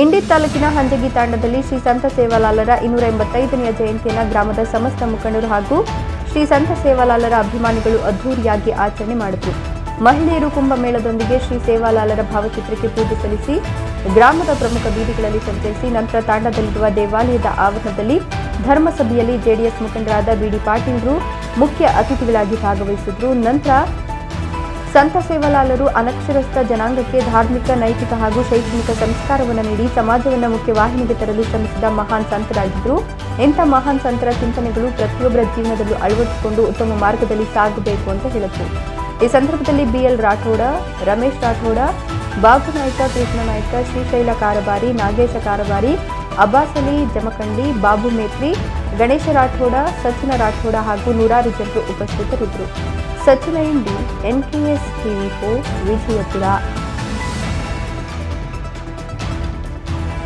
ಇಂಡಿ ತಾಲೂಕಿನ ಹಂಜಗಿ ತಾಂಡದಲ್ಲಿ ಶ್ರೀ ಸಂತ ಸೇವಾಲಾಲರ ಇನ್ನೂರ ಎಂಬತ್ತೈದನೆಯ ಜಯಂತಿಯನ್ನು ಗ್ರಾಮದ ಸಮಸ್ತ ಮುಖಂಡರು ಹಾಗೂ ಶ್ರೀ ಸಂತ ಸೇವಾಲಾಲರ ಅಭಿಮಾನಿಗಳು ಅದ್ದೂರಿಯಾಗಿ ಆಚರಣೆ ಮಾಡಿದರು. ಮಹಿಳೆಯರು ಕುಂಭಮೇಳದೊಂದಿಗೆ ಶ್ರೀ ಸೇವಾಲಾಲರ ಭಾವಚಿತ್ರಕ್ಕೆ ಪೂಜೆ ಸಲ್ಲಿಸಿ, ಗ್ರಾಮದ ಪ್ರಮುಖ ಬೀದಿಗಳಲ್ಲಿ ಸಂಚರಿಸಿ, ನಂತರ ತಾಂಡದಲ್ಲಿರುವ ದೇವಾಲಯದ ಆವರಣದಲ್ಲಿ ಧರ್ಮಸಭೆಯಲ್ಲಿ ಜೆಡಿಎಸ್ ಮುಖಂಡರಾದ ಬಿಡಿ ಪಾಟೀಲ್ರು ಮುಖ್ಯ ಅತಿಥಿಗಳಾಗಿ ಭಾಗವಹಿಸಿದ್ರು. ನಂತರ ಸಂತ ಸೇವಾಲಾಲರು ಅನಕ್ಷರಸ್ಥ ಜನಾಂಗಕ್ಕೆ ಧಾರ್ಮಿಕ, ನೈತಿಕ ಹಾಗೂ ಶೈಕ್ಷಣಿಕ ಸಂಸ್ಕಾರವನ್ನು ನೀಡಿ ಸಮಾಜವನ್ನು ಮುಖ್ಯವಾಹಿನಿಗೆ ತರಲು ಶ್ರಮಿಸಿದ ಮಹಾನ್ ಸಂತರಾಗಿದ್ದರು ಇಂಥ ಮಹಾನ್ ಸಂತರ ಚಿಂತನೆಗಳು ಪ್ರತಿಯೊಬ್ಬರ ಜೀವನದಲ್ಲೂ ಅಳವಡಿಸಿಕೊಂಡು ಉತ್ತಮ ಮಾರ್ಗದಲ್ಲಿ ಸಾಗಬೇಕು ಅಂತ ಹೇಳಿದರು ಈ ಸಂದರ್ಭದಲ್ಲಿ ಬಿಎಲ್ ರಾಠೋಡ, ರಮೇಶ್ ರಾಠೋಡ, ಬಾಬು ನಾಯ್ಕ, ಕೃಷ್ಣ ನಾಯ್ಕ, ಶ್ರೀಶೈಲ ಕಾರಬಾರಿ, ನಾಗೇಶ ಕಾರಬಾರಿ, ಅಬ್ಬಾಸಲಿ, ಜಮಖಂಡಿ, ಬಾಬು ಮೇತ್ರಿ ಗಣೇಶ ರಾಠೋಡ ಸಚಿನ ರಾಠೋಡ ಹಾಗೂ ನೂರಾರು ಜನರು ಉಪಸ್ಥಿತರಿದ್ದರು. Sachin Indi NKS TV for Vijayapura.